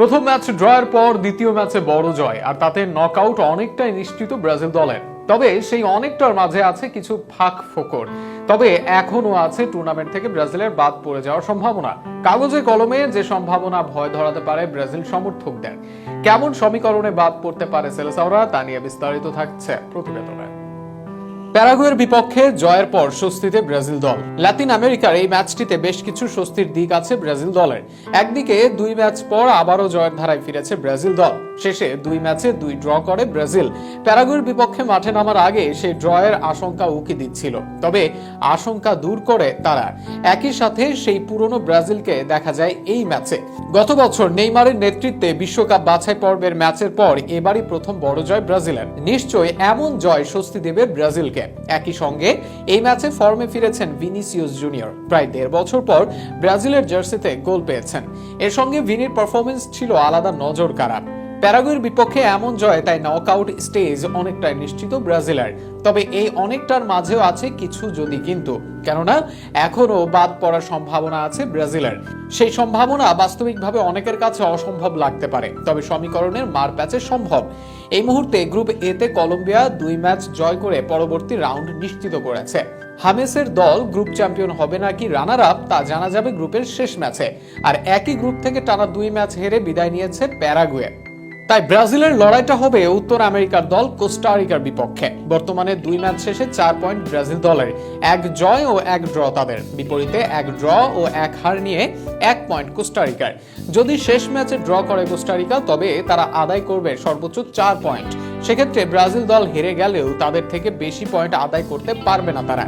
প্রথম ম্যাচ ড্রয়ের পর দ্বিতীয় ম্যাচে বড় জয়, আর তাতে নকআউট অনেকটাই নিশ্চিত ব্রাজিল দলের। তবে সেই অনেকটার মাঝে আছে কিছু ফাঁক ফোকর। তবে এখনও আছে টুর্নামেন্ট থেকে ব্রাজিলের বাদ পড়ে যাওয়ার সম্ভাবনা। কাগজে কলমে যে সম্ভাবনা ভয় ধরাতে পারে ব্রাজিল সমর্থকদের। কেমন সমীকরণে বাদ পড়তে পারে সেলেসাওরা, তা নিয়ে বিস্তারিত থাকছে প্রতিবেদনে। প্যারাগুয়ের বিপক্ষে জয়ের পর স্বস্তিতে ব্রাজিল দল। লাতিন আমেরিকার এই ম্যাচটিতে বেশ কিছু স্বস্তির দিক আছে ব্রাজিল দলের। একদিকে দুই ম্যাচ পর আবারও জয়ের ধারায় ফিরেছে ব্রাজিল দল। শেষে দুই ম্যাচে দুই ড্র করে ব্রাজিল। প্যারাগুয়ের বিপক্ষে মাঠে নামার আগে সেই ড্রয়ের আশঙ্কা উকি দিচ্ছিল। তবে আশঙ্কা দূর করে তারা। একই সাথে সেই পুরনো ব্রাজিলকে দেখা যায় এই ম্যাচে। গত বছর নেইমারের নেতৃত্বে বিশ্বকাপ বাছাই পর্বের ম্যাচের পর এবারই প্রথম বড় জয় ব্রাজিলের। নিশ্চয়ই এমন জয় স্বস্তি দেবে ব্রাজিলকে। একই সঙ্গে এই ম্যাচে ফর্মে ফিরেছেন ভিনিসিয়াস জুনিয়র। প্রায় দেড় বছর পর ব্রাজিলের জার্সিতে গোল পেয়েছেন। এর সঙ্গে ভিনির পারফরমেন্স ছিল আলাদা নজর কাড়া প্যারাগুয়ের বিপক্ষে এমন জয় তাই নকআউট স্টেজ অনেকটাই নিশ্চিত ব্রাজিলের। তবে এই অনেকটার মাঝেও আছে কিছু যদি কিন্তু। কেননা এখনও বাদ পড়ার সম্ভাবনা আছে ব্রাজিলের। সেই সম্ভাবনা বাস্তবিকভাবে অনেকের কাছে অসম্ভব লাগতে পারে। তবে সমীকরণের মার প্যাচে সম্ভব। এই মুহূর্তে গ্রুপ এতে কলম্বিয়া দুই ম্যাচ জয় করে পরবর্তী রাউন্ড নিশ্চিত করেছে। হামেসের দল গ্রুপ চ্যাম্পিয়ন হবে নাকি রানার আপ তা জানা যাবে গ্রুপের শেষ ম্যাচে। আর একই গ্রুপ থেকে টানা দুই ম্যাচ হেরে বিদায় নিয়েছে প্যারাগুয়ে। তাই ব্রাজিলের লড়াইটা হবে উত্তর আমেরিকার দল কোস্টারিকার বিপক্ষে। বর্তমানে দুই ম্যাচ শেষে চার পয়েন্ট ব্রাজিল দলের। এক জয় ও এক ড্র তাদের। বিপরীতে এক ড্র ও এক হার নিয়ে এক পয়েন্ট কোস্টারিকার। যদি শেষ ম্যাচে ড্র করে কোস্টারিকা, তবে তারা আদায় করবে সর্বোচ্চ চার পয়েন্ট। সেক্ষেত্রে ব্রাজিল দল হেরে গেলেও তাদের থেকে বেশি পয়েন্ট আদায় করতে পারবে না তারা।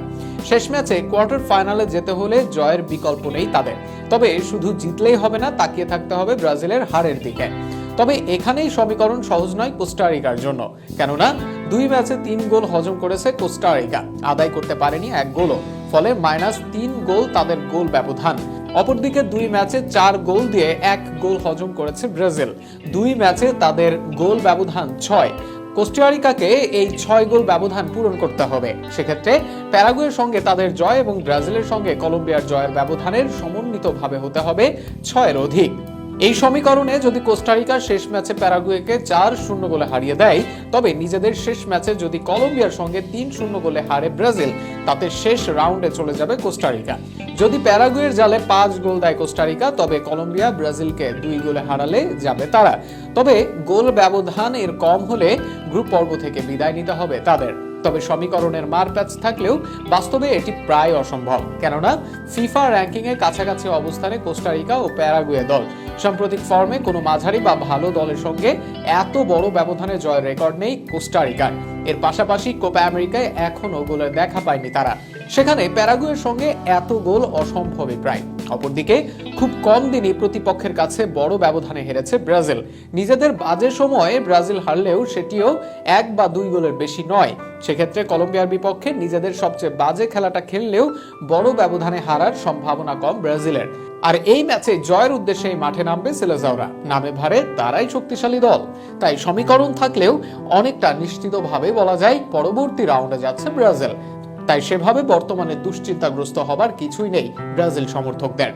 শেষ ম্যাচে কোয়ার্টার ফাইনালে যেতে হলে জয়ের বিকল্প নেই তাদের। তবে শুধু জিতলেই হবে না, তাকিয়ে থাকতে হবে ব্রাজিলের হারের দিকে। তবে এখানেই সমীকরণ সহজ নয় কোস্টারিকার জন্য। কেননা, দুই ম্যাচে তিন গোল হজম করেছে কোস্টারিকা আদায় করতে পারেনি এক গোলও। ফলে মাইনাস তিন গোল তাদের গোল ব্যবধান। অপরদিকে দুই ম্যাচে চার গোল দিয়ে এক গোল হজম করেছে ব্রাজিল। দুই ম্যাচে তাদের গোল ব্যবধান ছয়। কোস্টারিকাকে এই ছয় গোল ব্যবধান পূরণ করতে হবে। সেক্ষেত্রে প্যারাগুয়ের সঙ্গে তাদের জয় এবং ব্রাজিলের সঙ্গে কলম্বিয়ার জয়ের ব্যবধানের সমন্বিতভাবে হতে হবে ছয়ের অধিক। এই সমীকরণে যদি কোস্টারিকা শেষ ম্যাচে প্যারাগুয়েকে চার শূন্য গোলে হারিয়ে দেয়, তবে নিজেদের শেষ ম্যাচে যদি কলম্বিয়ার সঙ্গে তিন শূন্য গোলে হারে ব্রাজিল, তাতে শেষ রাউন্ডে চলে যাবে কোস্টারিকা যদি প্যারাগুয়ের জালে পাঁচ গোল দেয় কোস্টারিকা তবে কলম্বিয়া ব্রাজিলকে দুই গোলে হারালে যাবে তারা। তবে গোল ব্যবধান এর কম হলে গ্রুপ পর্ব থেকে বিদায় নিতে হবে তাদের। তবে সমীকরণের মার প্যাচ থাকলেও বাস্তবে এটি প্রায় অসম্ভব। কেননা, ফিফা র্যাঙ্কিং এর কাছাকাছি অবস্থানে কোস্টারিকা ও প্যারাগুয়ে দল। সাম্প্রতিক ফর্মে কোনো মাঝারি বা ভালো দলের সঙ্গে এত বড় ব্যবধানে জয়ের রেকর্ড নেই কোস্টারিকার। এর পাশাপাশি কোপা আমেরিকায় এখনও গোলের দেখা পায়নি তারা। সেখানে প্যারাগুয়ের সঙ্গে এত গোল অসম্ভবই প্রায়। অপরদিকে, খুব কম দিনই প্রতিপক্ষের কাছে বড় ব্যবধানে হেরেছে ব্রাজিল। নিজেদের বাজে সময়ে ব্রাজিল হারলেও সেটিও এক বা দুই গোলের বেশি নয়। সেক্ষেত্রে কলম্বিয়ার বিপক্ষে নিজেদের সবচেয়ে বাজে খেলাটা খেললেও বড় ব্যবধানে হারার সম্ভাবনা কম ব্রাজিলের। আর এই ম্যাচে জয়ের উদ্দেশ্যে মাঠে নামবে সেলেজাওরা। নামে ভারে তারাই শক্তিশালী দল। তাই সমীকরণ থাকলেও অনেকটা নিশ্চিতভাবে বলা যায় পরবর্তী রাউন্ডে যাচ্ছে ব্রাজিল। তাই সেভাবে বর্তমানে দুশ্চিন্তাগ্রস্ত হবার কিছুই নেই ব্রাজিল সমর্থকদের।